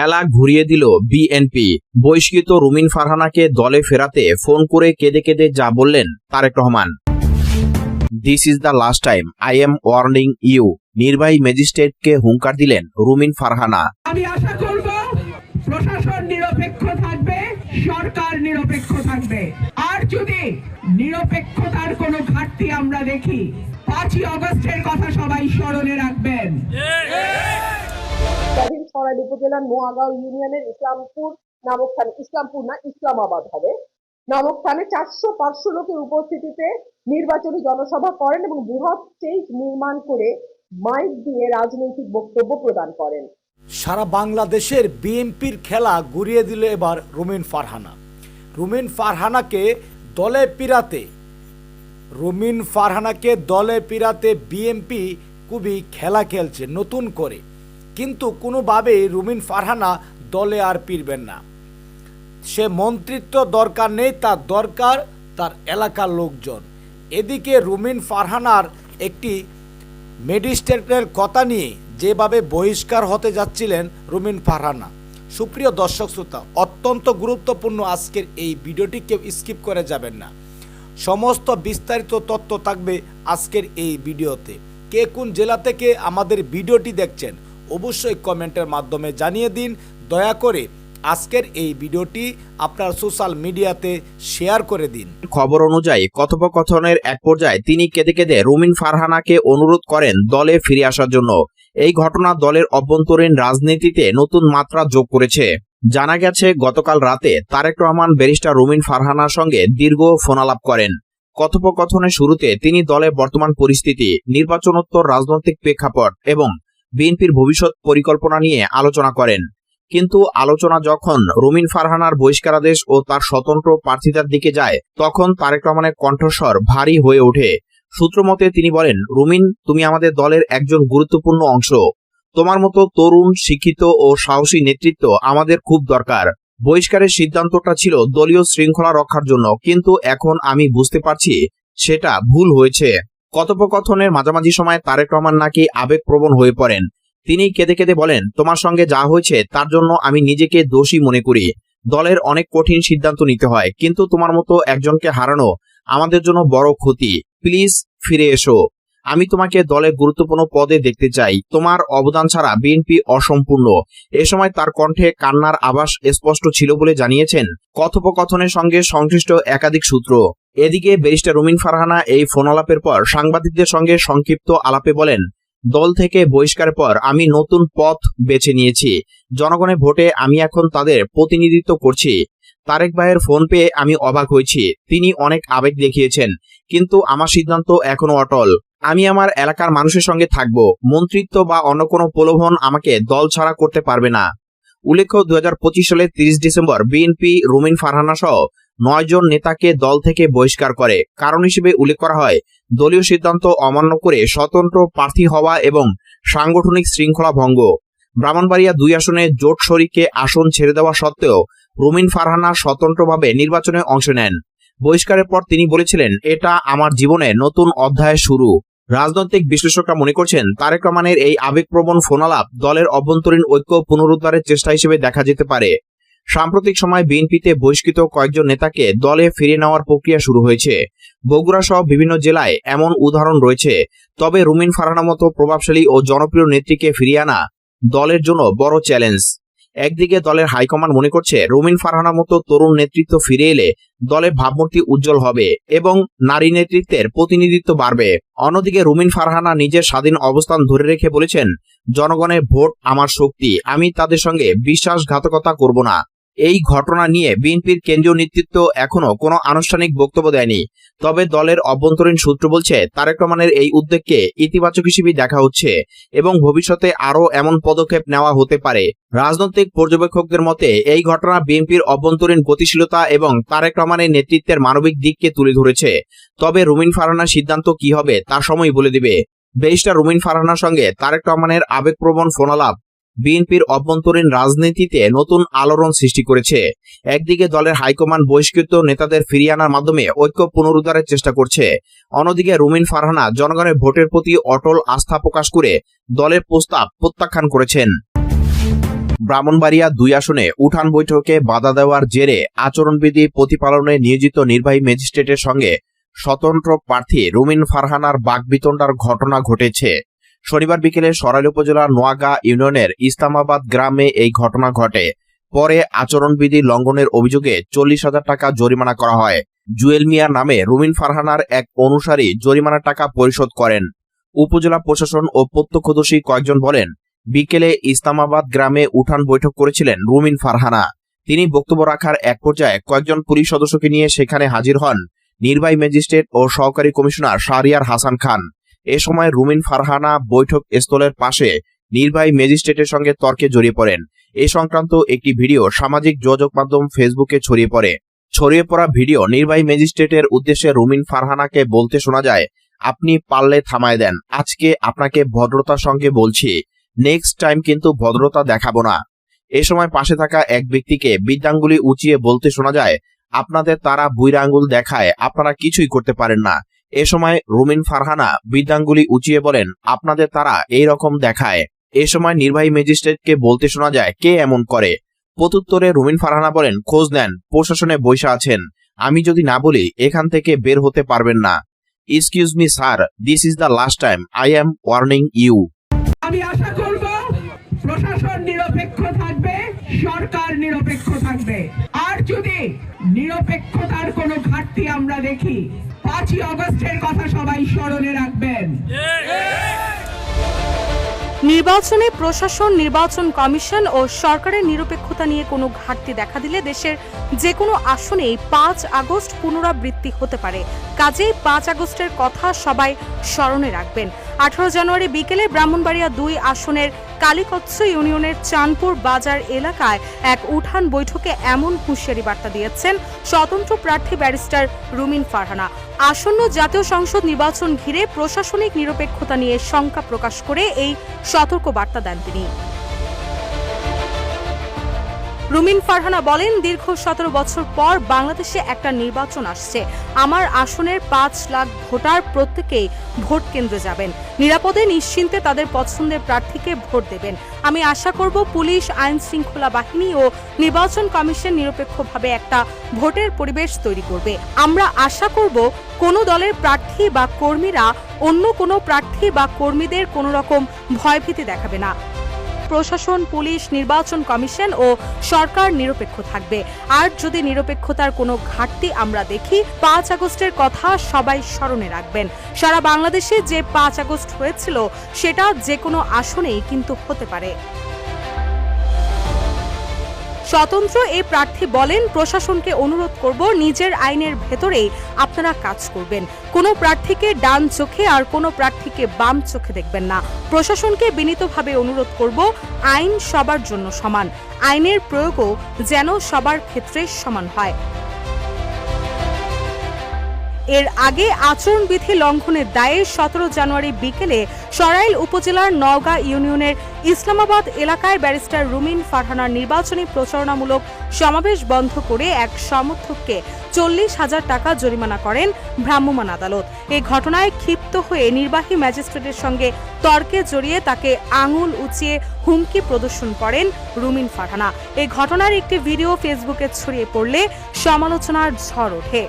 খেলা ঘুরিয়ে দিল বিএনপি বহিষ্কৃত রুমিন ফারহানাকে দলে ফেরাতে ফোন করে কেঁদে কেঁদে যা বললেন Tarek Rahman. This is the last time I am warning you নির্বাহী ম্যাজিস্ট্রেটকে হুঙ্কার দিলেন রুমিন ফারহানা। আমি আশা করব প্রশাসন নিরপেক্ষ থাকবে সরকার নিরপেক্ষ থাকবে। আর যদি নিরপেক্ষতার কোনো ঘাটতি আমরা দেখি পাঁচই অগস্টের কথা সবাই স্মরণে রাখবেন। সরাইল উপজেলার নোয়াগাঁও ইউনিয়নের ইসলামপুর নামক স্থানে ইসলামপুর না, ইসলামাবাদ হবে। নামক স্থানে চারশো পাঁচশো লোকের উপস্থিতিতে নির্বাচনী জনসভা করেন এবং বৃহৎ স্টেজ নির্মাণ করে মাইক দিয়ে রাজনৈতিক বক্তব্য প্রদান করেন। সারা বাংলাদেশের বিএনপির খেলা ঘুরিয়ে দিল এবার রুমিন ফারহানা। রুমিন ফারহানাকে দলে পিরাতে, রুমিন ফারহানাকে দলে পিরাতে বিএনপি খুবই খেলা খেলছে নতুন করে। কিন্তু কোনোভাবেই রুমিন ফারহানা দলে আর পিরবেন না। সে মন্ত্রিত্ব দরকার নেই, তার দরকার তার এলাকার লোকজন। এদিকে রুমিন ফারহানার একটি ম্যাজিস্ট্রেটের কথা নিয়ে যেভাবে বহিষ্কার হতে যাচ্ছিলেন রুমিন ফারহানা। সুপ্রিয় দর্শক শ্রোতা, অত্যন্ত গুরুত্বপূর্ণ আজকের এই ভিডিওটি কেউ স্কিপ করে যাবেন না। সমস্ত বিস্তারিত তথ্য থাকবে আজকের এই ভিডিওতে। কে কোন জেলা থেকে আমাদের ভিডিওটি দেখছেন অবশ্যই কমেন্টের মাধ্যমে জানিয়ে দিন। দয়া করে আজকের এই ভিডিওটি আপনার সোশ্যাল মিডিয়াতে শেয়ার করে দিন। খবর অনুযায়ী কথোপকথনের এক পর্যায়ে তিনি কেঁদে কেঁদে রুমিন ফারহানাকে অনুরোধ করেন দলে ফিরে আসার জন্য। এই ঘটনা দলের অভ্যন্তরীণ রাজনীতিতে নতুন মাত্রা যোগ করেছে। জানা গেছে, গতকাল রাতে তারেক রহমান ব্যারিস্টার রুমিন ফারহানার সঙ্গে দীর্ঘ ফোনালাপ করেন। কথোপকথনের শুরুতে তিনি দলের বর্তমান পরিস্থিতি, নির্বাচনোত্তর, রাজনৈতিক প্রেক্ষাপট এবং বিএনপির ভবিষ্যৎ পরিকল্পনা নিয়ে আলোচনা করেন। কিন্তু আলোচনা যখন রুমিন ফারহানার বহিষ্কারাদেশ ও তার স্বতন্ত্র প্রার্থিতার দিকে যায়, তখন তারেক রহমানের কণ্ঠস্বর ভারী হয়ে ওঠে। সূত্রমতে তিনি বলেন, রুমিন, তুমি আমাদের দলের একজন গুরুত্বপূর্ণ অংশ। তোমার মতো তরুণ, শিক্ষিত ও সাহসী নেতৃত্ব আমাদের খুব দরকার। বহিষ্কারের সিদ্ধান্তটা ছিল দলীয় শৃঙ্খলা রক্ষার জন্য, কিন্তু এখন আমি বুঝতে পারছি সেটা ভুল হয়েছে। কথোপকথনের মাঝামাঝি সময় তারেক রহমান নাকি আবেগপ্রবণ হয়ে পড়েন। তিনি কেঁদে কেঁদে বলেন, তোমার সঙ্গে যা হয়েছে, তার জন্য আমি নিজেকে দোষী মনে করি। দলের অনেক কঠিন সিদ্ধান্ত নিতে হয়, কিন্তু তোমার মতো একজনকে হারানো আমাদের জন্য বড় ক্ষতি। প্লিজ ফিরে এসো। আমি তোমাকে দলের গুরুত্বপূর্ণ পদে দেখতে চাই। তোমার অবদান ছাড়া বিএনপি অসম্পূর্ণ। এ সময় তার কণ্ঠে কান্নার আভাস স্পষ্ট ছিল বলে জানিয়েছেন। কথোপকথনের সঙ্গে সংশ্লিষ্ট একাধিক সূত্র। এদিকে ব্যারিস্টার রুমিন ফারহানা এই ফোন আলাপের পর সাংবাদিকদের সঙ্গে সংক্ষিপ্ত আলাপে বলেন, দল থেকে বহিষ্কারের পর আমি নতুন পথ বেছে নিয়েছি। জনগণের ভোটে আমি এখন তাদের প্রতিনিধিত্ব করছি। তারেক ভাইয়ের ফোন পেয়ে আমি অবাক হয়েছি। তিনি অনেক আবেগ দেখিয়েছেন, কিন্তু আমার সিদ্ধান্ত এখনও অটল। আমি আমার এলাকার মানুষের সঙ্গে থাকব। মন্ত্রিত্ব বা অন্য কোনো প্রলোভন আমাকে দল ছাড়া করতে পারবে না। উল্লেখ্য দু সালের তিরিশ ডিসেম্বর বিএনপি রুমিন ফারহানা সহ নয় জন নেতাকে দল থেকে বহিষ্কার করে। কারণ হিসেবে উল্লেখ করা হয়, দলীয় সিদ্ধান্ত অমান্য করে স্বতন্ত্র প্রার্থী হওয়া এবং সাংগঠনিক শৃঙ্খলা ভঙ্গ। ব্রাহ্মণবাড়িয়া দুই আসনে জোট শরিককে আসন ছেড়ে দেওয়া সত্ত্বেও রুমিন ফারহানা স্বতন্ত্রভাবে নির্বাচনে অংশ নেন। বহিষ্কারের পর তিনি বলেছিলেন, এটা আমার জীবনে নতুন অধ্যায় শুরু। রাজনৈতিক বিশ্লেষকরা মনে করছেন, তারেক রহমানের এই আবেগপ্রবণ ফোনালাপ দলের অভ্যন্তরীণ ঐক্য পুনরুদ্ধারের চেষ্টা হিসেবে দেখা যেতে পারে। সাম্প্রতিক সময় বিএনপিতে বহিষ্কৃত কয়েকজন নেতাকে দলে ফিরে নেওয়ার প্রক্রিয়া শুরু হয়েছে। বগুড়া সহ বিভিন্ন জেলায় এমন উদাহরণ রয়েছে। তবে রুমিন ফারহানা মতো প্রভাবশালী ও জনপ্রিয় নেত্রীকে ফিরিয়ে আনা দলের জন্য বড় চ্যালেঞ্জ। একদিকে দলের হাইকমান্ড মনে করছে, রুমিন ফারহানার মতো তরুণ নেতৃত্ব ফিরে এলে দলের ভাবমূর্তি উজ্জ্বল হবে এবং নারী নেতৃত্বের প্রতিনিধিত্ব বাড়বে। অন্যদিকে রুমিন ফারহানা নিজের স্বাধীন অবস্থান ধরে রেখে বলেছেন, জনগণের ভোট আমার শক্তি, আমি তাদের সঙ্গে বিশ্বাসঘাতকতা করব না। এই ঘটনা নিয়ে বিএনপির কেন্দ্রীয় নেতৃত্ব এখনও কোনো আনুষ্ঠানিক বক্তব্য দেয়নি। তবে দলের অভ্যন্তরীণ সূত্র বলছে, তারেক রহমানের এই উদ্যোগকে ইতিবাচক হিসেবে দেখা হচ্ছে এবং ভবিষ্যতে আরও এমন পদক্ষেপ নেওয়া হতে পারে। রাজনৈতিক পর্যবেক্ষকদের মতে, এই ঘটনা বিএনপির অভ্যন্তরীণ গতিশীলতা এবং তারেক রহমানের নেতৃত্বের মানবিক দিককে তুলে ধরেছে। তবে রুমিন ফারহানার সিদ্ধান্ত কি হবে, তা সময় বলে দিবে। ব্যারিস্টার রুমিন ফারহানার সঙ্গে তারেক রহমানের আবেগপ্রবণ ফোনালাপ বিএনপির অভ্যন্তরীণ রাজনীতিতে নতুন আলোড়ন সৃষ্টি করেছে। একদিকে দলের হাইকমান্ড বহিষ্কৃত নেতাদের ফিরিয়ে আনার মাধ্যমে ঐক্য পুনরুদ্ধারের চেষ্টা করছে। অন্যদিকে রুমিন ফারহানা জনগণের ভোটের প্রতি অটল আস্থা প্রকাশ করে দলের প্রস্তাব প্রত্যাখ্যান করেছেন। ব্রাহ্মণবাড়িয়া দুই আসনে উঠান বৈঠকে বাধা দেওয়ার জেরে আচরণবিধি প্রতিপালনে নিয়োজিত নির্বাহী ম্যাজিস্ট্রেটের সঙ্গে স্বতন্ত্র প্রার্থী রুমিন ফারহানার বাগবিতণ্ডার ঘটনা ঘটেছে। শনিবার বিকেলে সরাইল উপজেলার নোয়াগা ইউনিয়নের ইসলামাবাদ গ্রামে এই ঘটনা ঘটে। পরে আচরণবিধি লঙ্ঘনের অভিযোগে চল্লিশ হাজার টাকা জরিমানা করা হয়। জুয়েল মিয়া নামে রুমিন ফারহানার এক অনুসারী জরিমানার টাকা পরিশোধ করেন। উপজেলা প্রশাসন ও প্রত্যক্ষদর্শী কয়েকজন বলেন, বিকেলে ইসলামাবাদ গ্রামে উঠান বৈঠক করেছিলেন রুমিন ফারহানা। তিনি বক্তব্য রাখার এক পর্যায়ে কয়েকজন পুলিশ সদস্যকে নিয়ে সেখানে হাজির হন নির্বাহী ম্যাজিস্ট্রেট ও সহকারী কমিশনার শাহরিয়ার হাসান খান। এ সময় রুমিন ফারহানা বৈঠক স্থলের পাশে নির্বাহী ম্যাজিস্ট্রেটের সঙ্গে তর্কে জড়িয়ে পড়েন। এ সংক্রান্ত একটি ভিডিও সামাজিক যোগাযোগ মাধ্যম ফেসবুকে ছড়িয়ে পড়ে। ছড়িয়ে পড়া ভিডিও নির্বাহী ম্যাজিস্ট্রেটের উদ্দেশ্যে রুমিন ফারহানাকে বলতে শোনা যায়, আপনি পারলে থামায় দেন। আজকে আপনাকে ভদ্রতার সঙ্গে বলছি। নেক্সট টাইম কিন্তু ভদ্রতা দেখাবো না। এ সময় পাশে থাকা এক ব্যক্তিকে বিদ্যাঙ্গুলি উঁচিয়ে বলতে শোনা যায়, আপনাদের তারা বুইরা আঙ্গুল দেখায়, আপনারা কিছুই করতে পারেন না। এ সময় রুমিন ফারহানা বিদ্যাঙ্গুলি উঁচিয়ে বলেন, আপনাদের তারা এই রকম দেখায়। এ সময় নির্বাহী ম্যাজিস্ট্রেটকে বলতে শোনা যায়, কে এমন করে? প্রত্যুত্তরে রুমিন ফারহানা বলেন, খোঁজ নেন, প্রশাসনে বৈশা আছেন। আমি যদি না বলি, এখান থেকে বের হতে পারবেন না। Excuse me sir this is the last time I am warning you আমি আশা করব, প্রশাসন নিরপেক্ষ থাকবে, সরকার নিরপেক্ষ থাকবে। আর যদি নিরপেক্ষতার কোনো ঘাটতি আমরা দেখি পাঁচই অগস্টের কথা সবাই স্মরণে রাখবেন। নির্বাচনে প্রশাসন, নির্বাচন কমিশন ও সরকারের নিরপেক্ষতা নিয়ে কোনো ঘাটতি দেখা দিলে দেশের যে কোনো আসনেই পাঁচ আগস্ট পুনরাবৃত্তি হতে পারে। কাজেই পাঁচ আগস্টের কথা সবাই স্মরণে রাখবেন। আঠারো জানুয়ারি বিকেলে ব্রাহ্মণবাড়িয়া দুই আসনের কালীকচ্ছ ইউনিয়নের চাঁদপুর বাজার এলাকায় এক উঠান বৈঠকে এমন হুঁশিয়ারি বার্তা দিয়েছেন স্বতন্ত্র প্রার্থী ব্যারিস্টার রুমিন ফারহানা। আসন্ন জাতীয় সংসদ নির্বাচন ঘিরে প্রশাসনিক নিরপেক্ষতা নিয়ে শঙ্কা প্রকাশ করে এই সতর্ক বার্তা দেন তিনি। রুমিন ফারহানা বলেন, দীর্ঘ সতেরো বছর পর বাংলাদেশে একটা নির্বাচন আসছে। আমার আসনের পাঁচ লাখ ভোটার প্রত্যেকেই ভোট কেন্দ্রে যাবেন। নিরাপদে নিশ্চিন্তে তাদের পছন্দের প্রার্থীকে ভোট দেবেন। আমি আশা করব পুলিশ, আইন শৃঙ্খলা বাহিনী ও নির্বাচন কমিশন নিরপেক্ষভাবে একটা ভোটের পরিবেশ তৈরি করবে। আমরা আশা করব কোনো দলের প্রার্থী বা কর্মীরা অন্য কোনো প্রার্থী বা কর্মীদের কোনো রকম ভয়ভীতি দেখাবে না। প্রশাসন, পুলিশ, নির্বাচন কমিশন ও সরকার নিরপেক্ষ থাকবে। আর যদি নিরপেক্ষতার কোনো ঘাটতি আমরা দেখি, পাঁচ আগস্টের কথা সবাই স্মরণে রাখবেন। সারা বাংলাদেশে যে পাঁচ আগস্ট হয়েছিল, সেটা যে কোনো আসনেই কিন্তু হতে পারে। স্বতন্ত্র এই প্রার্থী বলেন, প্রশাসনকে অনুরোধ করব নিজের আইনের ভেতরেই আপনারা কাজ করবেন। কোনো প্রার্থীকে ডান চোখে আর কোনো প্রার্থীকে বাম চোখে দেখবেন না। প্রশাসনকে বিনীতভাবে অনুরোধ করব, আইন সবার জন্য সমান। আইনের প্রয়োগও যেন সবার ক্ষেত্রে সমান হয়। এর আগে আচরণবিধি লঙ্ঘনের দায়ে সতেরো জানুয়ারি বিকেলে সরাইল উপজেলার নওগাঁ ইউনিয়নের ইসলামাবাদ এলাকায় ব্যারিস্টার রুমিন ফারহানার নির্বাচনী প্রচারণামূলক সমাবেশ বন্ধ করে এক সমর্থককে চল্লিশ হাজার টাকা জরিমানা করেন ভ্রাম্যমাণ আদালত। এই ঘটনায় ক্ষিপ্ত হয়ে নির্বাহী ম্যাজিস্ট্রেটের সঙ্গে তর্কে জড়িয়ে তাকে আঙুল উঁচিয়ে হুমকি প্রদর্শন করেন রুমিন ফারহানা। এই ঘটনার একটি ভিডিও ফেসবুকে ছড়িয়ে পড়লে সমালোচনার ঝড় ওঠে।